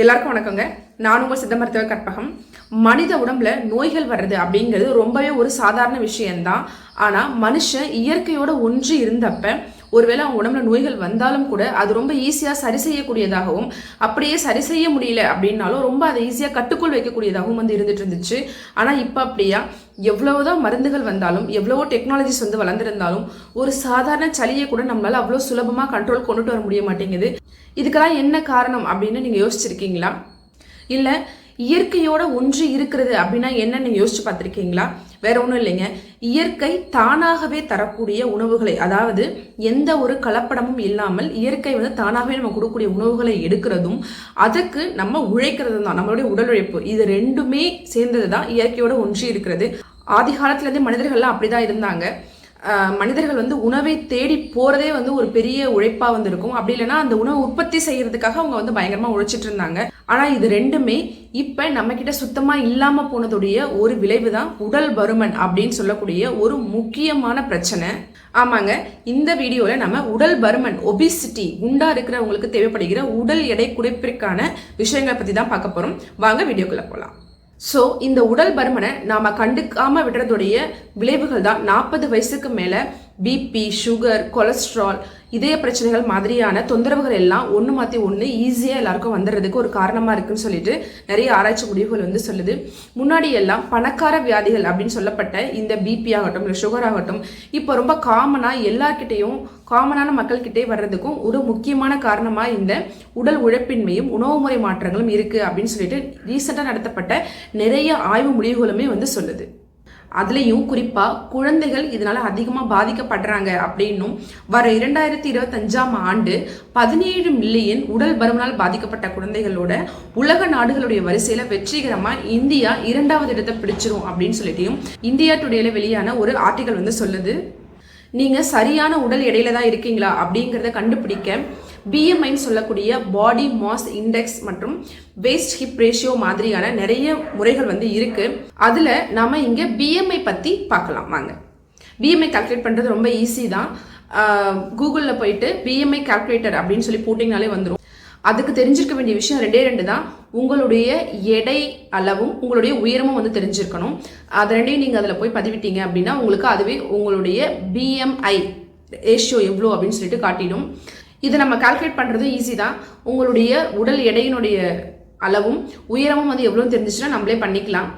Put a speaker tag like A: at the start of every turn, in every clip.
A: எல்லாருக்கும் வணக்கங்க. நான் உங்கள் சித்த மருத்துவ கற்பகம். மனித உடம்புல நோய்கள் வர்றது அப்படிங்கிறது ரொம்பவே ஒரு சாதாரண விஷயம்தான். ஆனால் மனுஷன் இயற்கையோட ஒன்று இருந்தப்ப ஒருவேளை அவங்க உடம்புல நோய்கள் வந்தாலும் கூட அது ரொம்ப ஈஸியாக சரி செய்யக்கூடியதாகவும் அப்படியே சரி செய்ய முடியல அப்படின்னாலும் ரொம்ப அதை ஈஸியாக கட்டுக்குள் வைக்கக்கூடியதாகவும் வந்து இருந்துட்டு இருந்துச்சு. ஆனால் இப்போ அப்படியா? எவ்வளவுதான் மருந்துகள் வந்தாலும் எவ்வளவோ டெக்னாலஜிஸ் வந்து வளர்ந்துருந்தாலும் ஒரு சாதாரண சளியை கூட நம்மளால அவ்வளோ சுலபமாக கண்ட்ரோல் கொண்டுட்டு வர முடிய மாட்டேங்குது. இதுக்கெல்லாம் என்ன காரணம் அப்படின்னு நீங்கள் யோசிச்சிருக்கீங்களா? இல்லை இயற்கையோட ஒன்று இருக்கிறது அப்படின்னா என்ன நீங்கள் யோசிச்சு பார்த்துருக்கீங்களா? வேற ஒன்றும் இல்லைங்க. இயற்கை தானாகவே தரக்கூடிய உணவுகளை அதாவது எந்த ஒரு கலப்படமும் இல்லாமல் இயற்கை வந்து தானாகவே நம்ம கொடுக்கக்கூடிய உணவுகளை எடுக்கிறதும் அதுக்கு நம்ம உழைக்கிறதும் தான் நம்மளுடைய உடல் உழைப்பு இது ரெண்டுமே சேர்ந்தது தான் இயற்கையோட ஒன்றி இருக்கிறது. ஆதி காலத்துலேருந்து மனிதர்கள்லாம் அப்படிதான் இருந்தாங்க. மனிதர்கள் வந்து உணவை தேடி போறதே வந்து ஒரு பெரிய உழைப்பா வந்து இருக்கும் அப்படி இல்லைன்னா அந்த உணவை உற்பத்தி செய்யறதுக்காக அவங்க வந்து பயங்கரமா உழைச்சிட்டு இருந்தாங்க. ஆனா இது ரெண்டுமே இப்ப நம்ம கிட்ட சுத்தமா இல்லாம போனதுடைய ஒரு விளைவு தான் உடல் பருமன் அப்படின்னு சொல்லக்கூடிய ஒரு முக்கியமான பிரச்சனை. ஆமாங்க இந்த வீடியோல நம்ம உடல் பருமன் ஒபிசிட்டி குண்டா இருக்கிறவங்களுக்கு தேவைப்படுகிற உடல் எடை குறைப்பிற்கான விஷயங்களை பத்தி தான் பார்க்க போறோம். வாங்க வீடியோக்குள்ள போகலாம் ஸோ இந்த உடல் பருமனை நாம் கண்டுக்காமல் விடுறதுடைய விளைவுகள் தான் நாற்பது வயசுக்கு மேலே பிபி சுகர் கொலஸ்ட்ரால் இதய பிரச்சனைகள் மாதிரியான தொந்தரவுகள் எல்லாம் ஒன்று மாற்றி ஒன்று ஈஸியாக எல்லாருக்கும் வந்துடுறதுக்கு ஒரு காரணமாக இருக்குன்னு சொல்லிட்டு நிறைய ஆராய்ச்சி முடிவுகள் வந்து சொல்லுது. முன்னாடி எல்லாம் பணக்கார வியாதிகள் அப்படின்னு சொல்லப்பட்ட இந்த பிபி ஆகட்டும் இல்லை சுகர் ஆகட்டும் இப்போ ரொம்ப காமனாக எல்லார்கிட்டையும் காமனான மக்கள்கிட்டே வர்றதுக்கும் ஒரு முக்கியமான காரணமாக இந்த உடல் உழைப்பின்மையும் உணவு முறை மாற்றங்களும் இருக்குது அப்படின்னு சொல்லிட்டு ரீசெண்டாக நடத்தப்பட்ட நிறைய ஆய்வு முடிவுகளுமே வந்து சொல்லுது. அதுலேயும் குறிப்பாக குழந்தைகள் இதனால் அதிகமாக பாதிக்கப்படுறாங்க அப்படின்னும் வர இரண்டாயிரத்தி இருபத்தஞ்சாம் ஆண்டு பதினேழு மில்லியன் உடல் பருமனால் பாதிக்கப்பட்ட குழந்தைகளோட உலக நாடுகளுடைய வரிசையில் வெற்றிகரமாக இந்தியா இரண்டாவது இடத்தை பிடிச்சிரும் அப்படின்னு சொல்லிட்டையும் இந்தியா டுடேல வெளியான ஒரு ஆர்டிகல் வந்து சொல்லுது. நீங்கள் சரியான உடல் எடையில தான் இருக்கீங்களா அப்படிங்கிறத கண்டுபிடிக்க பிஎம்ஐன்னு சொல்லக்கூடிய பாடி மாஸ் இண்டெக்ஸ் மற்றும் வேஸ்ட் ஹிப் ரேஷியோ மாதிரியான நிறைய முறைகள் வந்து இருக்கு. அதில் நம்ம இங்கே பிஎம்ஐ பற்றி பார்க்கலாம். வாங்க. பிஎம்ஐ கால்குலேட் பண்ணுறது ரொம்ப ஈஸி தான். கூகுளில் போயிட்டு பிஎம்ஐ கால்குலேட்டர் அப்படின்னு சொல்லி போட்டிங்கனாலே வந்துடும் அதுக்கு தெரிஞ்சிருக்க வேண்டிய விஷயம் ரெண்டே ரெண்டு தான். உங்களுடைய எடை அளவும் உங்களுடைய உயரமும் வந்து தெரிஞ்சிருக்கணும். அது ரெண்டையும் நீங்கள் அதில் போய் பதிவிட்டீங்க அப்படின்னா உங்களுக்கு அதுவே உங்களுடைய பிஎம்ஐ ரேஷியோ எவ்வளோ அப்படின்னு சொல்லிட்டு காட்டிடும். இதை நம்ம கால்குலேட் பண்ணுறது ஈஸி தான். உங்களுடைய உடல் எடையினுடைய அளவும் உயரமும் வந்து எவ்வளோ தெரிஞ்சிச்சுன்னா நம்மளே பண்ணிக்கலாம்.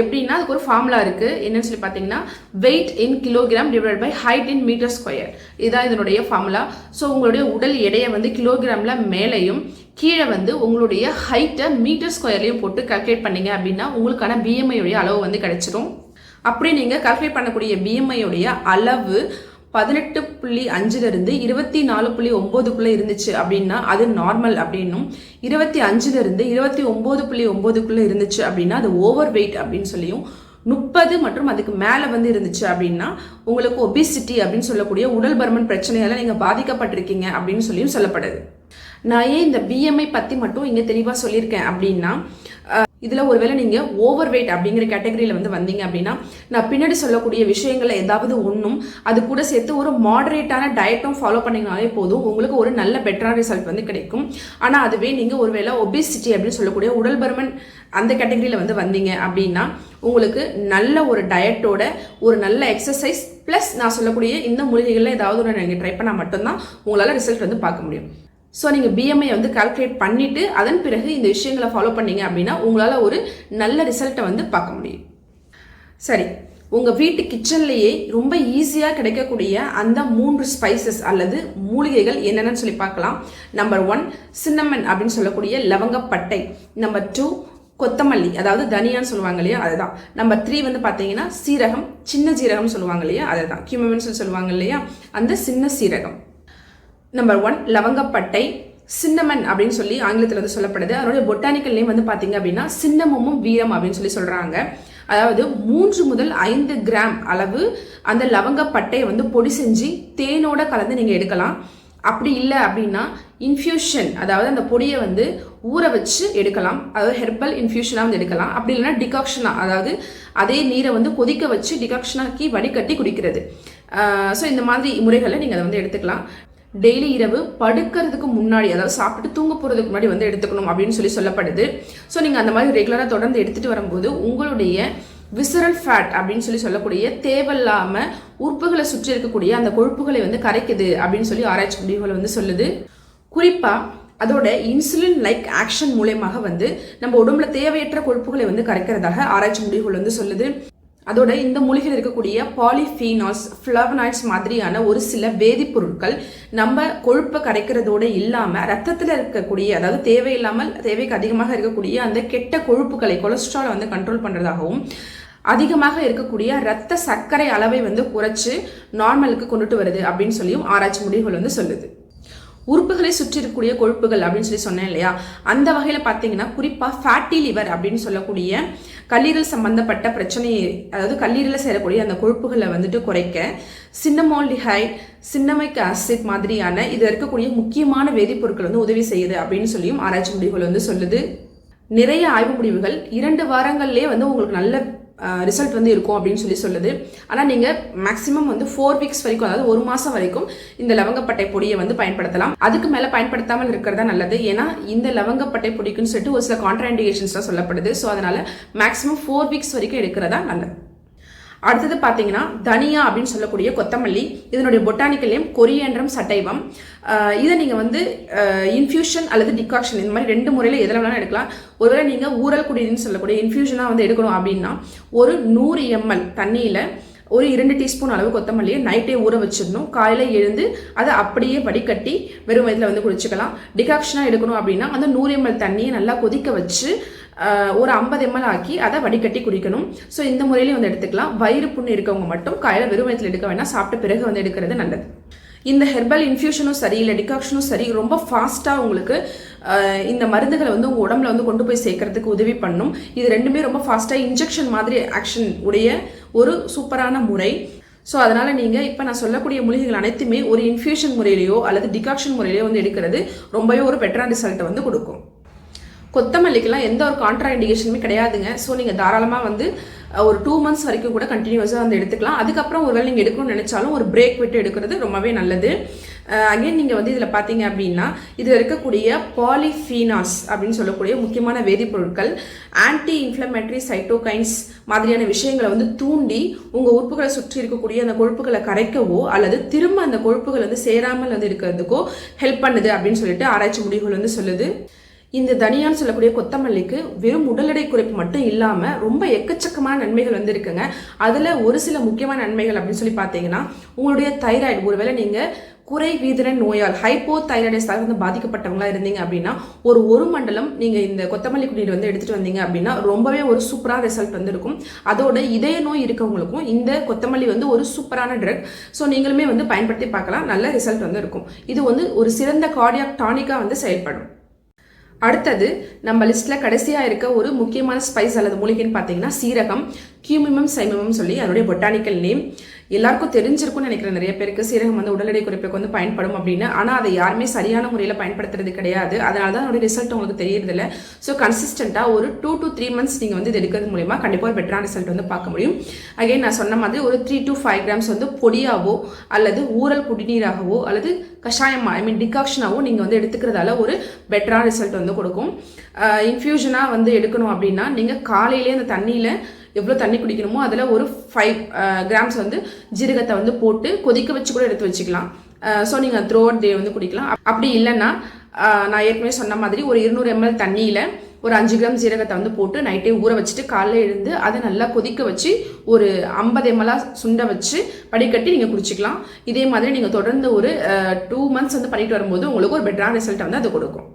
A: எப்படின்னா அதுக்கு ஒரு ஃபார்முலா இருக்குது என்னன்னு சொல்லி பார்த்தீங்கன்னா weight in kilogram divide by height in metre square இதுதான் இதனுடைய ஃபார்முலா ஸோ உங்களுடைய உடல் எடையை வந்து கிலோகிராமில் மேலேயும் கீழே வந்து உங்களுடைய ஹைட்டை மீட்டர் ஸ்கொயர்லையும் போட்டு கால்குலேட் பண்ணீங்க அப்படின்னா உங்களுக்கான பிஎம்ஐயுடைய அளவு வந்து கிடைச்சிரும். அப்படி நீங்கள் கால்குலேட் பண்ணக்கூடிய பிஎம்ஐயுடைய அளவு பதினெட்டு புள்ளி அஞ்சுலேருந்து இருபத்தி நாலு புள்ளி ஒம்போதுக்குள்ளே இருந்துச்சு அப்படின்னா அது நார்மல் அப்படின்னும். இருபத்தி அஞ்சுலேருந்து இருபத்தி ஒம்பது புள்ளி ஒம்போதுக்குள்ளே இருந்துச்சு அப்படின்னா அது ஓவர் வெயிட் அப்படின்னு சொல்லியும். முப்பது மற்றும் அதுக்கு மேலே வந்து இருந்துச்சு அப்படின்னா உங்களுக்கு ஒபிசிட்டி அப்படின்னு சொல்லக்கூடிய உடல் பருமன் பிரச்சனையால நீங்கள் பாதிக்கப்பட்டிருக்கீங்க அப்படின்னு சொல்லியும் சொல்லப்படுது. நான் ஏன் இந்த பிஎம்ஐ பற்றி மட்டும் இங்கே தெளிவாக சொல்லியிருக்கேன் அப்படின்னா இதில் ஒருவேளை நீங்கள் ஓவர் வெயிட் அப்படிங்கிற கேட்டகரியில் வந்து வந்தீங்க அப்படின்னா நான் பின்னாடி சொல்லக்கூடிய விஷயங்களை ஏதாவது ஒன்றும் அது கூட சேர்த்து ஒரு மாடரேட்டான டயட்டும் ஃபாலோ பண்ணிங்கனாலே போதும் உங்களுக்கு ஒரு நல்ல பெட்டரான ரிசல்ட் வந்து கிடைக்கும். ஆனால் அதுவே நீங்கள் ஒருவேளை ஒபிசிட்டி அப்படின்னு சொல்லக்கூடிய உடல் பருமன் அந்த கேட்டகரியில் வந்து வந்தீங்க அப்படின்னா உங்களுக்கு நல்ல ஒரு டயட்டோட ஒரு நல்ல எக்ஸசைஸ் ப்ளஸ் நான் சொல்லக்கூடிய இந்த மூலிகைகளில் ஏதாவது ஒன்று நீங்கள் ட்ரை பண்ணால் மட்டும்தான் உங்களால் ரிசல்ட் வந்து பார்க்க முடியும். ஸோ நீங்கள் பிஎம்ஐ வந்து கால்குலேட் பண்ணிவிட்டு அதன் பிறகு இந்த விஷயங்களை ஃபாலோ பண்ணீங்க அப்படின்னா உங்களால் ஒரு நல்ல ரிசல்ட்டை வந்து பார்க்க முடியும். சரி உங்கள் வீட்டு கிச்சன்லேயே ரொம்ப ஈஸியாக கிடைக்கக்கூடிய அந்த மூன்று ஸ்பைசஸ் அல்லது மூலிகைகள் என்னென்னு சொல்லி பார்க்கலாம். நம்பர் ஒன் சின்னமன் அப்படின்னு சொல்லக்கூடிய லவங்கப்பட்டை. நம்பர் டூ கொத்தமல்லி அதாவது தனியான்னு சொல்லுவாங்க இல்லையா அதுதான். நம்பர் த்ரீ வந்து பார்த்தீங்கன்னா சீரகம் சின்ன சீரகம் சொல்லுவாங்க இல்லையா அதுதான். கியூமன் சொல்லி சொல்லுவாங்க இல்லையா அந்த சின்ன சீரகம். நம்பர் ஒன் லவங்கப்பட்டை சின்னமன் அப்படின்னு சொல்லி ஆங்கிலத்தில் வந்து சொல்லப்படுது. அதனுடைய பொட்டானிக்கல் நேம் வந்து பார்த்தீங்க அப்படின்னா சின்னமும் வீரம் அப்படின்னு சொல்லி சொல்கிறாங்க அதாவது மூன்று முதல் ஐந்து கிராம் அளவு அந்த லவங்கப்பட்டையை வந்து பொடி செஞ்சு தேனோட கலந்து நீங்கள் எடுக்கலாம். அப்படி இல்லை அப்படின்னா இன்ஃபியூஷன் அதாவது அந்த பொடியை வந்து ஊற வச்சு எடுக்கலாம். அதாவது ஹெர்பல் இன்ஃபியூஷனாக வந்து எடுக்கலாம். அப்படி இல்லைன்னா டிகாக்ஷனாக அதாவது அதே நீரை வந்து கொதிக்க வச்சு டிகாக்ஷனாக்கி வடிகட்டி குடிக்கிறது. ஸோ இந்த மாதிரி முறைகளை நீங்கள் அதை வந்து எடுத்துக்கலாம். டெய்லி இரவு படுக்கிறதுக்கு முன்னாடி அதாவது சாப்பிட்டு தூங்க போகிறதுக்கு முன்னாடி வந்து எடுத்துக்கணும் அப்படின்னு சொல்லி சொல்லப்படுது. ஸோ நீங்கள் அந்த மாதிரி ரெகுலராக தொடர்ந்து எடுத்துகிட்டு வரும்போது உங்களுடைய விசரல் ஃபேட் அப்படின்னு சொல்லி சொல்லக்கூடிய தேவையில்லாமல் உறுப்புகளை சுற்றி இருக்கக்கூடிய அந்த கொழுப்புகளை வந்து கரைக்குது அப்படின்னு சொல்லி ஆராய்ச்சி முடிவுகள் வந்து சொல்லுது. குறிப்பாக அதோட இன்சுலின் லைக் ஆக்ஷன் மூலயமாக வந்து நம்ம உடம்புல தேவையற்ற கொழுப்புகளை வந்து கரைக்கிறதாக ஆராய்ச்சி முடிவுகள் வந்து சொல்லுது. அதோட இந்த மூலிகையில் இருக்கக்கூடிய பாலிஃபீனால்ஸ் ஃப்ளவனாய்ட்ஸ் மாதிரியான ஒரு சில வேதிப்பொருட்கள் நம்ம கொழுப்பை கரைக்கிறதோட இல்லாமல் ரத்தத்தில் இருக்கக்கூடிய அதாவது தேவையில்லாமல் தேவைக்கு அதிகமாக இருக்கக்கூடிய அந்த கெட்ட கொழுப்புகளை கொலஸ்ட்ராலை வந்து கண்ட்ரோல் பண்ணுறதாகவும் அதிகமாக இருக்கக்கூடிய ரத்த சர்க்கரை அளவை வந்து குறைச்சி நார்மலுக்கு கொண்டுட்டு வருது அப்படின்னு சொல்லியும் ஆராய்ச்சி முடிவுகள் வந்து சொல்லுது. உறுப்புகளை சுற்றி இருக்கக்கூடிய கொழுப்புகள் அப்படின்னு சொல்லி சொன்னேன் இல்லையா? அந்த வகையில் பார்த்தீங்கன்னா குறிப்பாக ஃபேட்டி லிவர் அப்படின்னு சொல்லக்கூடிய கல்லீரல் சம்பந்தப்பட்ட பிரச்சனையை அதாவது கல்லீரலில் சேரக்கூடிய அந்த கொழுப்புகளை வந்துட்டு குறைக்க சின்னமால்டிஹைட் சின்னமைக் ஆசிட் மாதிரியான இது இருக்கக்கூடிய முக்கியமான வேதிப்பொருட்கள் வந்து உதவி செய்யுது அப்படின்னு சொல்லியும் ஆராய்ச்சி முடிவுகள் வந்து சொல்லுது. நிறைய ஆய்வு முடிவுகள் இரண்டு வாரங்கள்லேயே வந்து உங்களுக்கு நல்ல ரிசல்ட் வந்து இருக்கும் அப்படின்னு சொல்லி சொல்லுது. ஆனால் நீங்கள் மேக்ஸிமம் வந்து ஃபோர் வீக்ஸ் வரைக்கும் அதாவது ஒரு மாதம் வரைக்கும் இந்த லவங்கப்பட்டை பொடியை வந்து பயன்படுத்தலாம். அதுக்கு மேலே பயன்படுத்தாமல் இருக்கிறதா நல்லது. ஏன்னா இந்த லவங்கப்பட்டை பொடிக்குன்னு சொல்லிட்டு ஒரு சில கான்ட்ராண்டிகேஷன்ஸ்லாம் சொல்லப்படுது. ஸோ அதனால் மேக்ஸிமம் ஃபோர் வீக்ஸ் வரைக்கும் எடுக்கிறதா நல்லது. அடுத்தது பார்த்தீங்கன்னா தனியா அப்படின்னு சொல்லக்கூடிய கொத்தமல்லி இதனுடைய பொட்டானிக்கல் நேம் கொரியன்றம் சட்டைவம். இதை நீங்கள் வந்து இன்ஃபியூஷன் அல்லது டிகாக்ஷன் இந்த மாதிரி ரெண்டு முறையில் எதில் வேணாலும் எடுக்கலாம். ஒருவேளை நீங்கள் ஊரல் குடின்னு சொல்லக்கூடிய இன்ஃபியூஷனாக வந்து எடுக்கணும் அப்படின்னா ஒரு நூறு எம்எல் தண்ணியில் ஒரு இரண்டு டீஸ்பூன் அளவு கொத்தமல்லியை நைட்டே ஊற வச்சிடணும். காலையில் எழுந்து அதை அப்படியே வடிகட்டி வெறும் வயதில் வந்து குடிச்சுக்கலாம். டிகாக்ஷனாக எடுக்கணும் அப்படின்னா அந்த நூறு எம்எல் தண்ணியை நல்லா கொதிக்க வச்சு ஒரு ஐம்பது எம்எல் ஆக்கி அதை வடிகட்டி குடிக்கணும். ஸோ இந்த முறையிலையும் வந்து எடுத்துக்கலாம். வயிறு புண்ணு இருக்கவங்க மட்டும் காலையில் வெறும் வயத்தில் எடுக்க வேணாம். சாப்பிட்ட பிறகு வந்து எடுக்கிறது நல்லது. இந்த ஹெர்பல் இன்ஃபியூஷனும் சரி இல்லை டிகாக்ஷனும் சரி ரொம்ப ஃபாஸ்ட்டாக உங்களுக்கு இந்த மருந்துகளை வந்து உங்கள் உடம்புல வந்து கொண்டு போய் சேர்க்கறதுக்கு உதவி பண்ணும். இது ரெண்டுமே ரொம்ப ஃபாஸ்ட்டாக இன்ஜெக்ஷன் மாதிரி ஆக்ஷன் உடைய ஒரு சூப்பரான முறை. ஸோ அதனால் நீங்கள் இப்போ நான் சொல்லக்கூடிய மூலிகைகள் அனைத்துமே ஒரு இன்ஃபியூஷன் முறையிலையோ அல்லது டிகாக்ஷன் முறையிலையோ வந்து எடுக்கிறது ரொம்பவே ஒரு பெட்டரான ரிசல்ட்டை வந்து கொடுக்கும். கொத்தமல்லிக்கெல்லாம் எந்த ஒரு கான்ட்ரா இண்டிகேஷனுமே கிடையாதுங்க. ஸோ நீங்கள் தாராளமாக வந்து ஒரு டூ மந்த்ஸ் வரைக்கும் கூட கண்டினியூஸாக வந்து எடுத்துக்கலாம். அதுக்கப்புறம் ஒருவேளை நீங்கள் எடுக்கணும்னு நினச்சாலும் ஒரு பிரேக் விட்டு எடுக்கிறது ரொம்பவே நல்லது. அகைன் நீங்கள் வந்து இதில் பார்த்தீங்க அப்படின்னா இதில் இருக்கக்கூடிய பாலிஃபீனாஸ் அப்படின்னு சொல்லக்கூடிய முக்கியமான வேதிப்பொருட்கள் ஆன்டி இன்ஃப்ளமேட்டரி சைட்டோகைன்ஸ் மாதிரியான விஷயங்களை வந்து தூண்டி உங்கள் உறுப்புகளை சுற்றி இருக்கக்கூடிய அந்த கொழுப்புகளை கரைக்கவோ அல்லது திரும்ப அந்த கொழுப்புகள் வந்து சேராமல் வந்து இருக்கிறதுக்கோ ஹெல்ப் பண்ணுது அப்படின்னு சொல்லிட்டு ஆராய்ச்சி முடிவுகள் வந்து சொல்லுது. இந்த தனியான்னு சொல்லக்கூடிய கொத்தமல்லிக்கு வெறும் உடல் எடை குறைப்பு மட்டும் இல்லாமல் ரொம்ப எக்கச்சக்கமான நன்மைகள் வந்து இருக்குங்க அதில் ஒரு சில முக்கியமான நன்மைகள் அப்படின்னு சொல்லி பார்த்தீங்கன்னா உங்களுடைய தைராய்டு. ஒருவேளை நீங்கள் குறை வீதன நோயால் ஹைப்போ தைராய்டஸால் வந்து பாதிக்கப்பட்டவங்களா இருந்தீங்க அப்படின்னா ஒரு ஒரு மண்டலம் நீங்கள் இந்த கொத்தமல்லி குடிநீர் வந்து எடுத்துகிட்டு வந்தீங்க அப்படின்னா ரொம்பவே ஒரு சூப்பரான ரிசல்ட் வந்து இருக்கும் அதோட இதய நோய் இருக்கவங்களுக்கும் இந்த கொத்தமல்லி வந்து ஒரு சூப்பரான ட்ரக் ஸோ நீங்களுமே வந்து பயன்படுத்தி பார்க்கலாம். நல்ல ரிசல்ட் வந்து இருக்கும் இது வந்து ஒரு சிறந்த கார்டியாக் டானிக்காக வந்து செயல்படும். அடுத்தது நம்ம லிஸ்ட்டில் கடைசியாக இருக்க ஒரு முக்கியமான ஸ்பைஸ் அல்லது மூலிகைன்னு பார்த்தீங்கன்னா சீரகம். கியூமிமம் சைமமம் சொல்லி அதனுடைய பொட்டானிக்கல் நேம் எல்லாருக்கும் தெரிஞ்சிருக்கும்னு நினைக்கிறேன். நிறைய பேருக்கு சீரகம் வந்து உடல் எடை குறைப்புக்கு வந்து பயன்படும் அப்படின்னு. ஆனால் அதை யாருமே சரியான முறையில் பயன்படுத்துறது கிடையாது. அதனால தான் அதோட ரிசல்ட் உங்களுக்கு தெரியறதில்ல. ஸோ கன்சிஸ்டண்ட்டாக ஒரு டூ டு த்ரீ மந்த்ஸ் நீங்கள் வந்து இது எடுக்கிறது மூலயமா கண்டிப்பாக ஒரு பெட்டரான ரிசல்ட் வந்து பார்க்க முடியும். அகைன் நான் சொன்ன மாதிரி ஒரு த்ரீ டு ஃபைவ் கிராம்ஸ் வந்து பொடியாவோ அல்லது ஊரல் குடிநீராகவோ அல்லது கஷாயமாக ஐ மீன் டிகாக்ஷனாகவோ நீங்கள் வந்து எடுத்துக்கிறதால ஒரு பெட்டரான ரிசல்ட் வந்து கொடுக்கும். இன்ஃபியூஷனாக வந்து எடுக்கணும் அப்படின்னா நீங்கள் காலையிலே அந்த தண்ணியில் எவ்வளோ தண்ணி குடிக்கணுமோ அதில் ஒரு ஃபைவ் கிராம்ஸ் வந்து ஜீரகத்தை வந்து போட்டு கொதிக்க வச்சு கூட எடுத்து வச்சுக்கலாம். ஸோ நீங்கள் த்ரோ அவுட் டே வந்து குடிக்கலாம். அப்படி இல்லைன்னா நான் ஏற்கனவே சொன்ன மாதிரி ஒரு இருநூறு எம்எல் தண்ணியில் ஒரு அஞ்சு கிராம் ஜீரகத்தை வந்து போட்டு நைட்டே ஊற வச்சுட்டு காலைல எழுந்து அதை நல்லா கொதிக்க வச்சு ஒரு ஐம்பது எம்எல்லாக சுண்ட வச்சு படிக்கட்டி நீங்கள் குடிச்சிக்கலாம். இதே மாதிரி நீங்கள் தொடர்ந்து ஒரு டூ மந்த்ஸ் வந்து பண்ணிட்டு வரும்போது உங்களுக்கு ஒரு பெட்டரான ரிசல்ட் வந்து அது கொடுக்கும்.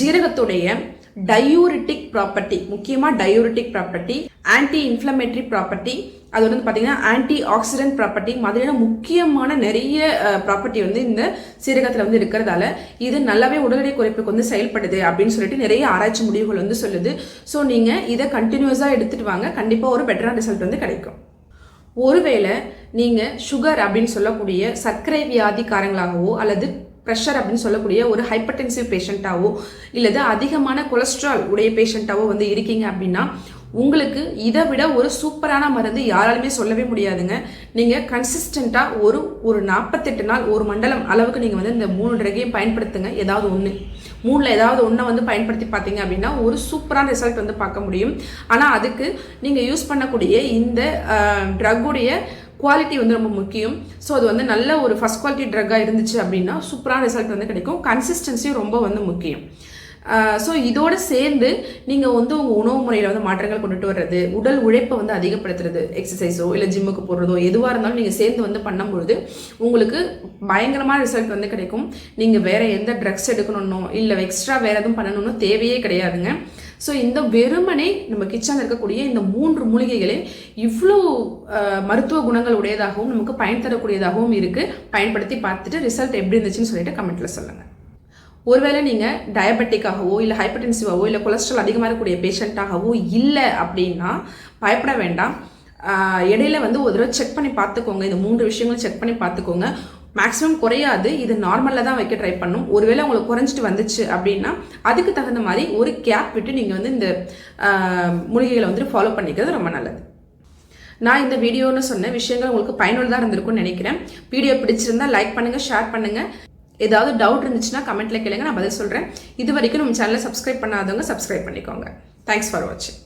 A: ஜீரகத்துடைய டயூரிட்டிக் ப்ராப்பர்ட்டி முக்கியமாக diuretic property anti inflammatory property அது வந்து பார்த்தீங்கன்னா ஆன்டி ஆக்சிடென்ட் ப்ராப்பர்ட்டி மாதிரியான முக்கியமான நிறைய ப்ராப்பர்ட்டி வந்து இந்த சீரகத்தில் வந்து இருக்கிறதால இது நல்லாவே உடல்நிலை குறைப்புக்கு வந்து செயல்படுது அப்படின்னு சொல்லிட்டு நிறைய ஆராய்ச்சி முடிவுகள் வந்து சொல்லுது. ஸோ நீங்கள் இதை கண்டினியூஸாக எடுத்துகிட்டு வாங்க. கண்டிப்பாக ஒரு பெட்டரான ரிசல்ட் வந்து கிடைக்கும். ஒருவேளை நீங்கள் சுகர் அப்படின்னு சொல்லக்கூடிய சர்க்கரை வியாதிக்காரங்களாகவோ அல்லது ப்ரெஷர் அப்படின்னு சொல்லக்கூடிய ஒரு ஹைப்பர்டென்சிவ் பேஷண்ட்டாவோ இல்லது அதிகமான கொலஸ்ட்ரால் உடைய பேஷண்ட்டாவோ வந்து இருக்கீங்க அப்படின்னா உங்களுக்கு இதை விட ஒரு சூப்பரான மருந்து யாராலுமே சொல்லவே முடியாதுங்க. நீங்கள் கன்சிஸ்டண்ட்டாக ஒரு ஒரு நாற்பத்தெட்டு நாள் ஒரு மண்டலம் அளவுக்கு நீங்கள் வந்து இந்த மூணு ட்ரகையும் பயன்படுத்துங்க ஏதாவது ஒன்று மூணில் ஏதாவது ஒன்றை வந்து பயன்படுத்தி பார்த்தீங்க அப்படின்னா ஒரு சூப்பரான ரிசல்ட் வந்து பார்க்க முடியும். ஆனால் அதுக்கு நீங்கள் யூஸ் பண்ணக்கூடிய இந்த ட்ரக்குடைய குவாலிட்டி வந்து ரொம்ப முக்கியம். ஸோ அது வந்து நல்ல ஒரு ஃபஸ்ட் குவாலிட்டி ட்ரக்காக இருந்துச்சு அப்படின்னா சூப்பரான ரிசல்ட் வந்து கிடைக்கும். கன்சிஸ்டன்சியும் ரொம்ப வந்து முக்கியம். ஸோ இதோடு சேர்ந்து நீங்கள் வந்து உங்கள் உணவு முறையில் வந்து மாற்றங்கள் கொண்டுட்டு வர்றது உடல் உழைப்பை வந்து அதிகப்படுத்துறது எக்ஸசைஸோ இல்லை ஜிம்முக்கு போடுறதோ எதுவாக இருந்தாலும் நீங்கள் சேர்ந்து வந்து பண்ணும்பொழுது உங்களுக்கு பயங்கரமான ரிசல்ட் வந்து கிடைக்கும். நீங்கள் வேறு எந்த ட்ரக்ஸ் எடுக்கணும்னோ இல்லை எக்ஸ்ட்ரா வேறு எதுவும் பண்ணணும்னோ தேவையே கிடையாதுங்க. ஸோ இந்த வெறுமனே நம்ம கிச்சனில் இருக்கக்கூடிய இந்த மூன்று மூலிகைகளே இவ்வளோ மருத்துவ குணங்கள் உடையதாகவும் நமக்கு பயன் தரக்கூடியதாகவும் இருக்குது பயன்படுத்தி பார்த்துட்டு ரிசல்ட் எப்படி இருந்துச்சுன்னு சொல்லிட்டு கமெண்ட்டில் சொல்லுங்கள் ஒருவேளை நீங்கள் டயபெட்டிக்காகவோ இல்லை ஹைப்பர்டென்சிவாகவோ இல்லை கொலஸ்ட்ரால் அதிகமாக இருக்கக்கூடிய பேஷண்ட்டாகவோ இல்லை அப்படின்னா பயப்பட வேண்டாம். இடையில வந்து ஒரு தடவை செக் பண்ணி பார்த்துக்கோங்க. இந்த மூன்று விஷயங்களும் செக் பண்ணி பார்த்துக்கோங்க. மேக்ஸிமம் குறையாது. இது நார்மலில் தான் வைக்க ட்ரை பண்ணும். ஒருவேளை உங்களுக்கு குறைஞ்சிட்டு வந்துச்சு அப்படின்னா அதுக்கு தகுந்த மாதிரி ஒரு கேப் விட்டு நீங்கள் வந்து இந்த மூலிகைகளை வந்துட்டு ஃபாலோ பண்ணிக்கிறது ரொம்ப நல்லது. நான் இந்த வீடியோன்னு சொன்ன விஷயங்கள் உங்களுக்கு பயனுள்ளதாக இருந்திருக்கும்னு நினைக்கிறேன். வீடியோ பிடிச்சிருந்தா லைக் பண்ணுங்கள் ஷேர் பண்ணுங்கள் ஏதாவது டவுட் இருந்துச்சுன்னா கமெண்ட்டில் கேளுங்க நான் பதில் சொல்கிறேன் இது வரைக்கும் நம்ம சேனலை சப்ஸ்கிரைப் பண்ணாதவங்க சப்ஸ்கிரைப் பண்ணிக்கோங்க. தேங்க்ஸ் ஃபார் வாட்சிங்